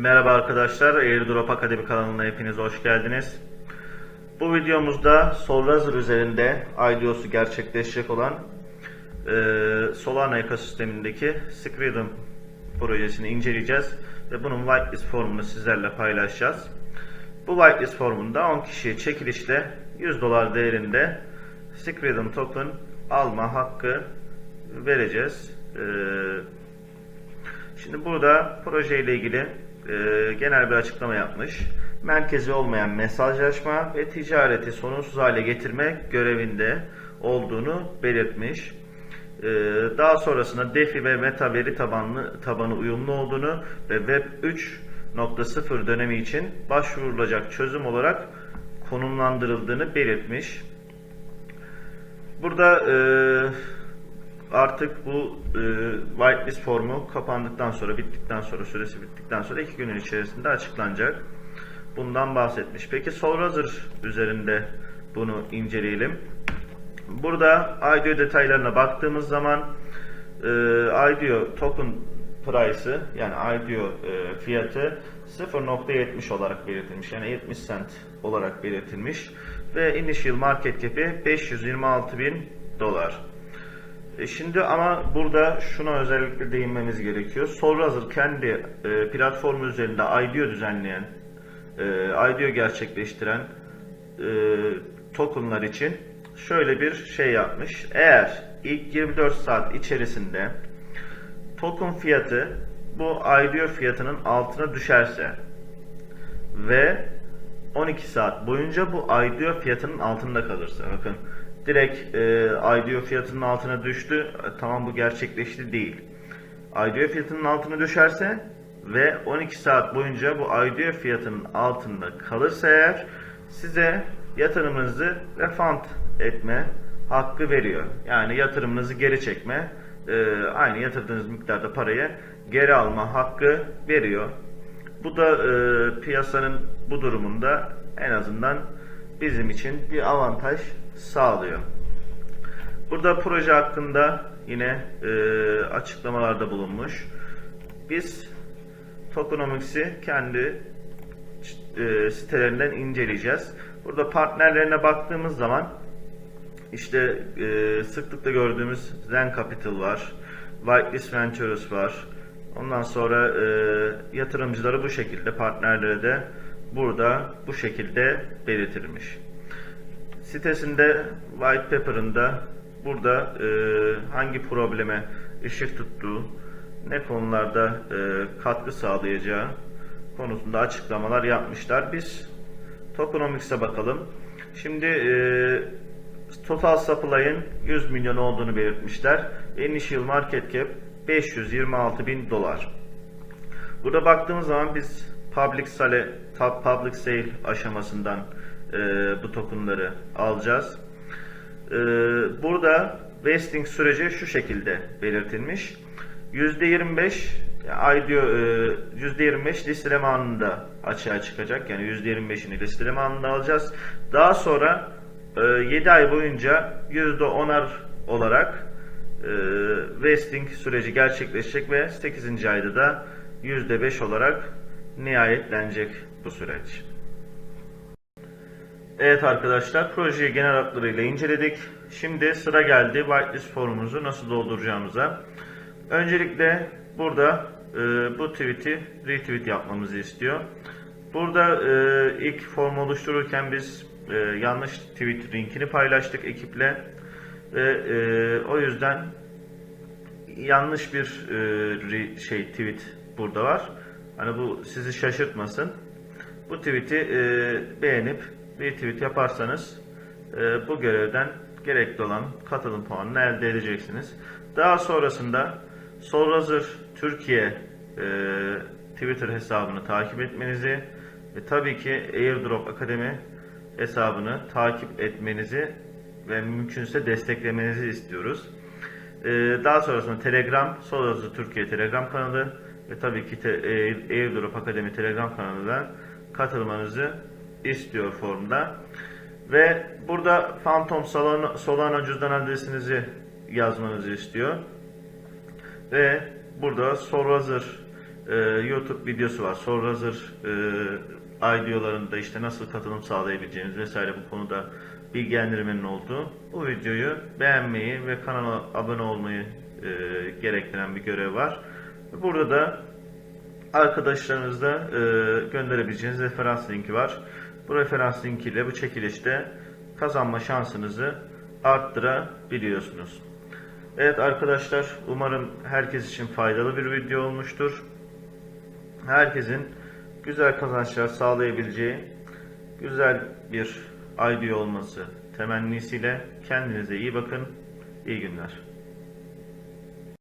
Merhaba arkadaşlar, Airdrop Akademi kanalına hepiniz hoş geldiniz. Bu videomuzda Solrazr üzerinde IDOS'u gerçekleşecek olan e, Solana ekosistemindeki Screedom projesini inceleyeceğiz ve bunun whitelist formunu sizlerle paylaşacağız. Bu whitelist formunda 10 kişiye çekilişle 100 dolar değerinde Screedom token alma hakkı vereceğiz. E, Şimdi burada projeyle ilgili e, genel bir açıklama yapmış. Merkezi olmayan mesajlaşma ve ticareti sorunsuz hale getirme görevinde olduğunu belirtmiş. E, daha sonrasında DeFi ve Meta veri tabanlı tabanı uyumlu olduğunu ve Web 3.0 dönemi için başvurulacak çözüm olarak konumlandırıldığını belirtmiş. Burada e, artık bu e, whitelist formu kapandıktan sonra, bittikten sonra, süresi bittikten sonra iki günün içerisinde açıklanacak. Bundan bahsetmiş. Peki Solrazr üzerinde bunu inceleyelim. Burada IDO detaylarına baktığımız zaman e, IDO token price'ı yani IDO e, fiyatı 0.70 olarak belirtilmiş. Yani 70 cent olarak belirtilmiş. Ve initial market cap'i 526 bin dolar. E Şimdi ama burada şuna özellikle değinmemiz gerekiyor. Solrazr kendi e, platformu üzerinde IDO düzenleyen, e, IDO gerçekleştiren e, tokenlar için şöyle bir şey yapmış. Eğer ilk 24 saat içerisinde token fiyatı bu IDO fiyatının altına düşerse ve 12 saat boyunca bu IDO fiyatının altında kalırsa bakın direkt e, IDO fiyatının altına düştü tamam bu gerçekleşti değil IDO fiyatının altına düşerse ve 12 saat boyunca bu IDO fiyatının altında kalırsa eğer size yatırımınızı refund etme hakkı veriyor. Yani yatırımınızı geri çekme, e, aynı yatırdığınız miktarda parayı geri alma hakkı veriyor. Bu da e, piyasanın bu durumunda en azından bizim için bir avantaj sağlıyor. Burada proje hakkında yine e, açıklamalarda bulunmuş. Biz Tokenomics'i kendi e, sitelerinden inceleyeceğiz. Burada partnerlerine baktığımız zaman işte e, sıklıkla gördüğümüz Zen Capital var, Whitelist Ventures var. Ondan sonra e, yatırımcıları bu şekilde, partnerleri de burada bu şekilde belirtilmiş. Sitesinde white paper'ında burada e, hangi probleme ışık tuttuğu, ne konularda e, katkı sağlayacağı konusunda açıklamalar yapmışlar. Biz Tokenomics'e bakalım. Şimdi e, total supply'ın 100 milyon olduğunu belirtmişler. Initial market cap 526 bin dolar. Burada baktığımız zaman biz public sale, public sale aşamasından e, bu tokenları alacağız. E, burada vesting süreci şu şekilde belirtilmiş. %25 IDO e, %25 listeleme anında açığa çıkacak. Yani %25'ini listeleme anında alacağız. Daha sonra e, 7 ay boyunca %10'ar olarak e, vesting süreci gerçekleşecek ve 8. ayda da %5 olarak nihayetlenecek bu süreç. Evet arkadaşlar projeyi genel hatlarıyla inceledik. Şimdi sıra geldi whitelist formumuzu nasıl dolduracağımıza. Öncelikle burada e, bu tweet'i retweet yapmamızı istiyor. Burada e, ilk formu oluştururken biz e, yanlış tweet linkini paylaştık ekiple ve e, o yüzden yanlış bir e, şey tweet burada var. Hani bu sizi şaşırtmasın. Bu tweet'i e, beğenip retweet yaparsanız e, bu görevden gerekli olan katılım puanını elde edeceksiniz. Daha sonrasında Solrazr Türkiye e, Twitter hesabını takip etmenizi ve tabii ki Airdrop Akademi hesabını takip etmenizi ve mümkünse desteklemenizi istiyoruz. E, daha sonrasında Telegram, Solrazr Türkiye Telegram kanalı ve tabii ki te, e, Airdrop Akademi Telegram kanalına katılmanızı istiyor formda. Ve burada Phantom Solana, Solana cüzdan adresinizi yazmanızı istiyor. Ve burada Solrazr e, YouTube videosu var. Sorrazır e, IDO'larında işte nasıl katılım sağlayabileceğiniz vesaire bu konuda bilgilendirmenin olduğu bu videoyu beğenmeyi ve kanala abone olmayı e, gerektiren bir görev var. Burada da arkadaşlarınızla e, gönderebileceğiniz referans linki var. Bu referans linkiyle bu çekilişte kazanma şansınızı arttırabiliyorsunuz. Evet arkadaşlar umarım herkes için faydalı bir video olmuştur. Herkesin güzel kazançlar sağlayabileceği güzel bir idea olması temennisiyle kendinize iyi bakın. İyi günler.